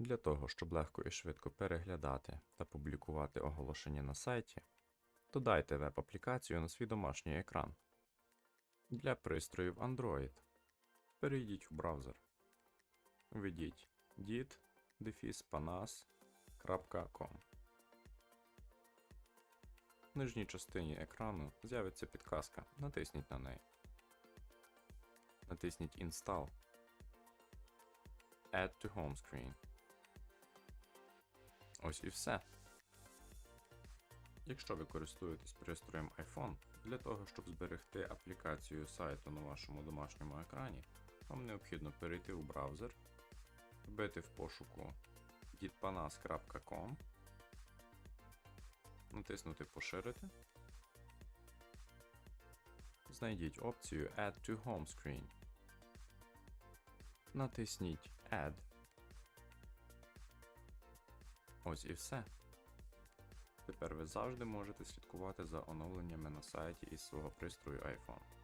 Для того, щоб легко і швидко переглядати та публікувати оголошення на сайті, додайте веб-аплікацію на свій домашній екран. Для пристроїв Android перейдіть у браузер. Введіть dit-panas.com. В нижній частині екрану з'явиться підказка. Натисніть на неї. Натисніть Install. Add to Home Screen. Ось і все. Якщо ви користуєтесь пристроєм iPhone, для того, щоб зберегти аплікацію сайту на вашому домашньому екрані, вам необхідно перейти у браузер, вбити в пошуку ditpanas.com, натиснути Поширити. Знайдіть опцію Add to Home Screen. Натисніть Add. Ось і все. Тепер ви завжди можете слідкувати за оновленнями на сайті із свого пристрою iPhone.